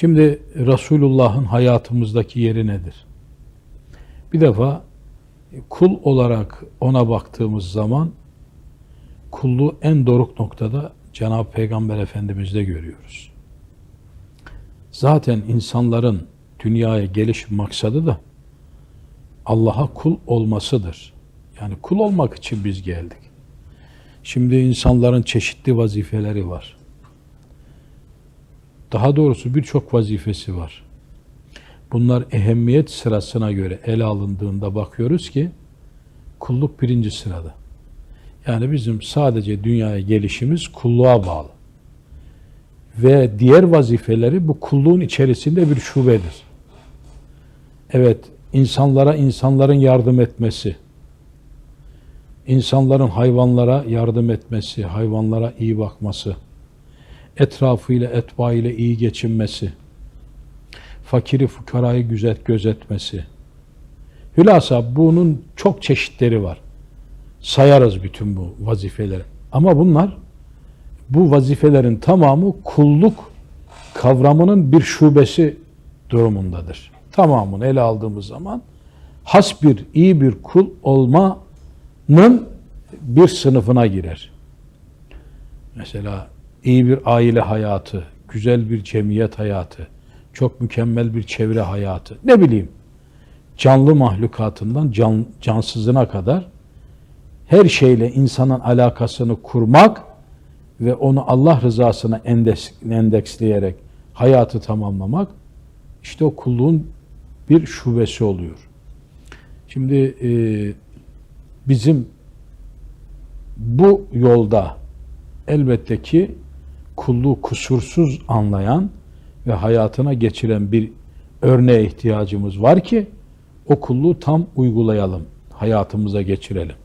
Şimdi Resulullah'ın hayatımızdaki yeri nedir? Bir defa kul olarak ona baktığımız zaman kulluğu en doruk noktada Cenab-ı Peygamber Efendimiz'de görüyoruz. Zaten insanların dünyaya geliş maksadı da Allah'a kul olmasıdır. Yani kul olmak için biz geldik. Şimdi insanların çeşitli vazifeleri var. Daha doğrusu birçok vazifesi var. Bunlar ehemmiyet sırasına göre ele alındığında bakıyoruz ki kulluk birinci sırada. Yani bizim sadece dünyaya gelişimiz kulluğa bağlı. Ve diğer vazifeleri bu kulluğun içerisinde bir şubedir. Evet, insanlara insanların yardım etmesi, insanların hayvanlara yardım etmesi, hayvanlara iyi bakması, etrafıyla, etbaıyla iyi geçinmesi, fakiri fukarayı güzel gözetmesi. Hülasa bunun çok çeşitleri var. Sayarız bütün bu vazifeleri. Ama bunlar bu vazifelerin tamamı kulluk kavramının bir şubesi durumundadır. Tamamını ele aldığımız zaman has bir, iyi bir kul olmanın bir sınıfına girer. Mesela iyi bir aile hayatı, güzel bir cemiyet hayatı, çok mükemmel bir çevre hayatı, ne bileyim canlı mahlukatından can, cansızına kadar her şeyle insanın alakasını kurmak ve onu Allah rızasına endeks, endeksleyerek hayatı tamamlamak işte o kulluğun bir şubesi oluyor. Şimdi e, bizim bu yolda elbette ki kulluğu kusursuz anlayan ve hayatına geçiren bir örneğe ihtiyacımız var ki o kulluğu tam uygulayalım, hayatımıza geçirelim.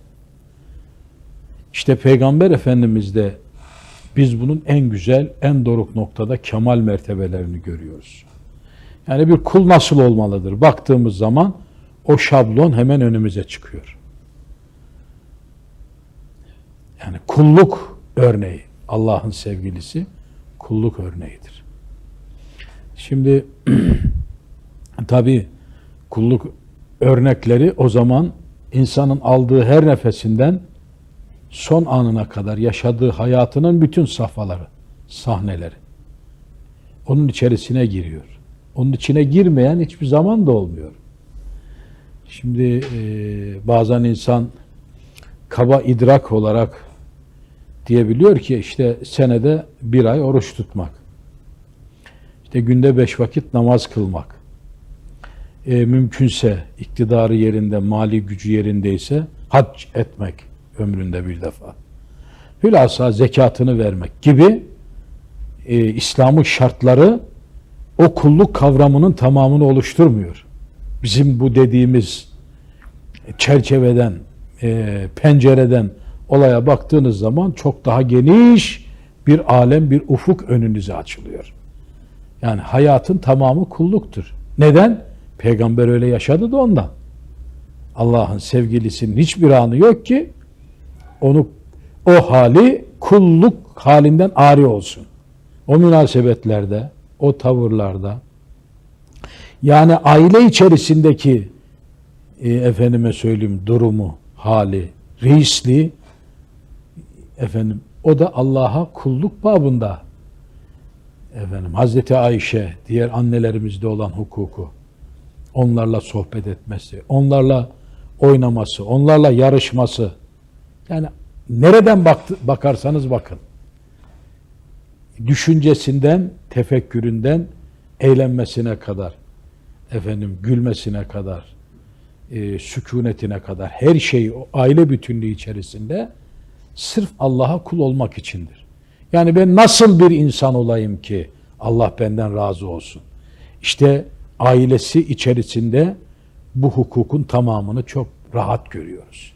İşte Peygamber Efendimiz de biz bunun en güzel, en doruk noktada kemal mertebelerini görüyoruz. Yani bir kul nasıl olmalıdır? Baktığımız zaman o şablon hemen önümüze çıkıyor. Yani kulluk örneği, Allah'ın sevgilisi kulluk örneğidir. Şimdi tabi kulluk örnekleri o zaman insanın aldığı her nefesinden son anına kadar yaşadığı hayatının bütün safhaları, sahneleri. Onun içerisine giriyor. Onun içine girmeyen hiçbir zaman da olmuyor. Şimdi e, bazen insan kaba idrak olarak diyebiliyor ki işte senede bir ay oruç tutmak. İşte günde beş vakit namaz kılmak. E, mümkünse iktidarı yerinde, mali gücü yerindeyse hac etmek ömründe bir defa. Hülasa zekatını vermek gibi e, İslam'ın şartları o kulluk kavramının tamamını oluşturmuyor. Bizim bu dediğimiz çerçeveden, e, pencereden olaya baktığınız zaman çok daha geniş bir alem, bir ufuk önünüze açılıyor. Yani hayatın tamamı kulluktur. Neden? Peygamber öyle yaşadı da ondan. Allah'ın sevgilisinin hiçbir anı yok ki onu o hali kulluk halinden ari olsun. O münasebetlerde, o tavırlarda yani aile içerisindeki e, efendime söyleyeyim durumu, hali, reisliği efendim o da Allah'a kulluk babında. Efendim Hazreti Ayşe diğer annelerimizde olan hukuku onlarla sohbet etmesi, onlarla oynaması, onlarla yarışması. Yani nereden baktı, bakarsanız bakın. Düşüncesinden, tefekküründen eğlenmesine kadar efendim gülmesine kadar e, sükunetine kadar her şey aile bütünlüğü içerisinde sırf Allah'a kul olmak içindir. Yani ben nasıl bir insan olayım ki Allah benden razı olsun. İşte ailesi içerisinde bu hukukun tamamını çok rahat görüyoruz.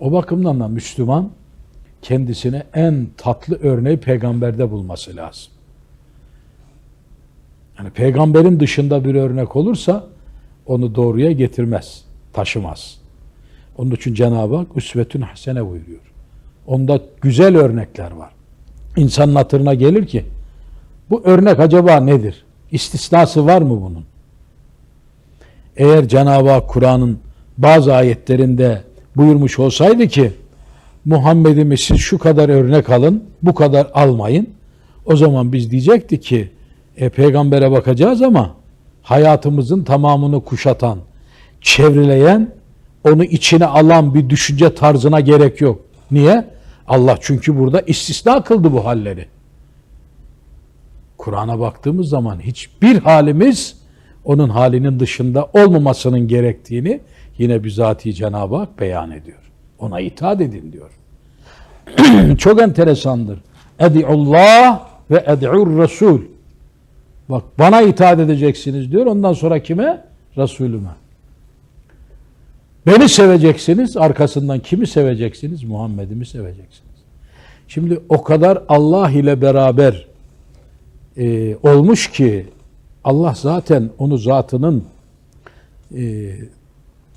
O bakımdan da Müslüman kendisine en tatlı örneği peygamberde bulması lazım. Yani peygamberin dışında bir örnek olursa onu doğruya getirmez, taşımaz. Onun için Cenab-ı Hak üsvetün hasene buyuruyor. Onda güzel örnekler var. İnsanın hatırına gelir ki Bu örnek acaba nedir? İstisnası var mı bunun? Eğer Cenab-ı Hak Kur'an'ın bazı ayetlerinde buyurmuş olsaydı ki Muhammed'imi siz şu kadar örnek alın, bu kadar almayın. O zaman biz diyecektik ki e, peygambere bakacağız ama hayatımızın tamamını kuşatan, çevreleyen, onu içine alan bir düşünce tarzına gerek yok. Niye? Allah çünkü burada istisna kıldı bu halleri. Kur'an'a baktığımız zaman hiçbir halimiz onun halinin dışında olmamasının gerektiğini yine bizatihi Cenab-ı Hak beyan ediyor. Ona itaat edin diyor. Çok enteresandır. Edi'ullah ve edi'ur Resul. Bak bana itaat edeceksiniz diyor. Ondan sonra kime? Resulüme. Beni seveceksiniz. Arkasından kimi seveceksiniz? Muhammed'imi seveceksiniz. Şimdi o kadar Allah ile beraber e, olmuş ki Allah zaten onu zatının e,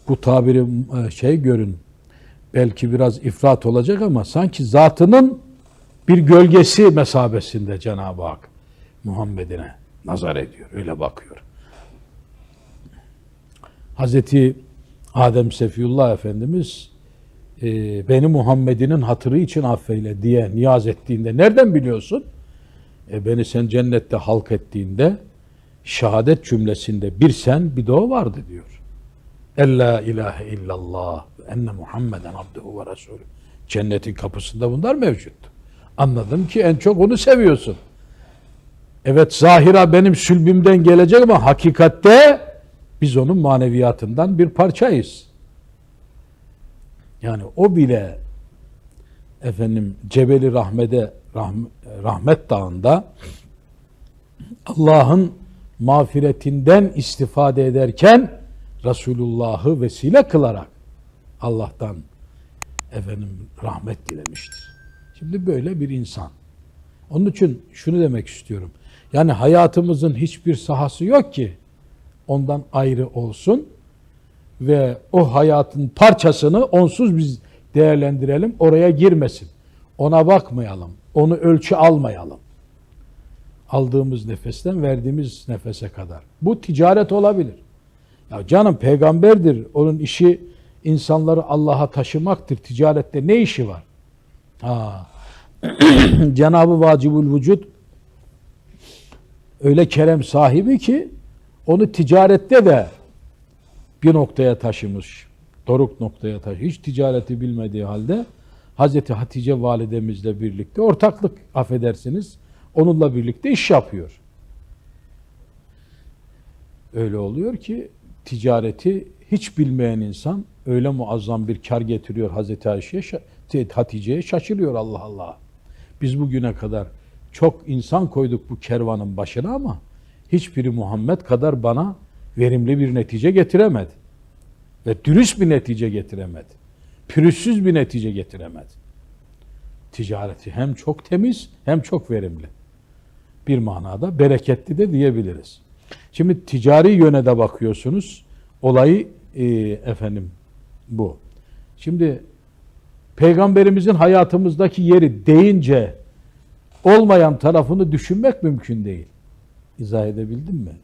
bu tabiri e, şey görün belki biraz ifrat olacak ama sanki zatının bir gölgesi mesabesinde Cenab-ı Hak Muhammed'ine nazar ediyor. Öyle bakıyor. Hazreti Adem Sefiyullah Efendimiz e, beni Muhammed'inin hatırı için affeyle diye niyaz ettiğinde nereden biliyorsun? E, beni sen cennette halk ettiğinde şehadet cümlesinde bir sen bir de o vardı diyor. Ella ilahe illallah ve enne Muhammeden abduhu ve resulü. Cennetin kapısında bunlar mevcut. Anladım ki en çok onu seviyorsun. Evet zahira benim sülbümden gelecek ama hakikatte biz onun maneviyatından bir parçayız. Yani o bile efendim Cebeli Rahmet'e Rahm- Rahmet Dağı'nda Allah'ın mağfiretinden istifade ederken Resulullah'ı vesile kılarak Allah'tan efendim rahmet dilemiştir. Şimdi böyle bir insan. Onun için şunu demek istiyorum. Yani hayatımızın hiçbir sahası yok ki ondan ayrı olsun ve o hayatın parçasını onsuz biz değerlendirelim, oraya girmesin. Ona bakmayalım, onu ölçü almayalım. Aldığımız nefesten verdiğimiz nefese kadar. Bu ticaret olabilir. Ya canım peygamberdir, onun işi insanları Allah'a taşımaktır. Ticarette ne işi var? Ha. Cenab-ı Vacibül Vücud öyle kerem sahibi ki onu ticarette de bir noktaya taşımış. Doruk noktaya taşımış. Hiç ticareti bilmediği halde Hazreti Hatice validemizle birlikte ortaklık affedersiniz. Onunla birlikte iş yapıyor. Öyle oluyor ki ticareti hiç bilmeyen insan öyle muazzam bir kar getiriyor Hazreti Ayşe'ye, Hatice'ye şaşırıyor Allah Allah. Biz bugüne kadar çok insan koyduk bu kervanın başına ama hiçbiri Muhammed kadar bana verimli bir netice getiremedi. Ve dürüst bir netice getiremedi. Pürüzsüz bir netice getiremedi. Ticareti hem çok temiz hem çok verimli. Bir manada bereketli de diyebiliriz. Şimdi ticari yöne de bakıyorsunuz. Olayı e, efendim bu. Şimdi peygamberimizin hayatımızdaki yeri deyince olmayan tarafını düşünmek mümkün değil. İzah edebildim mi?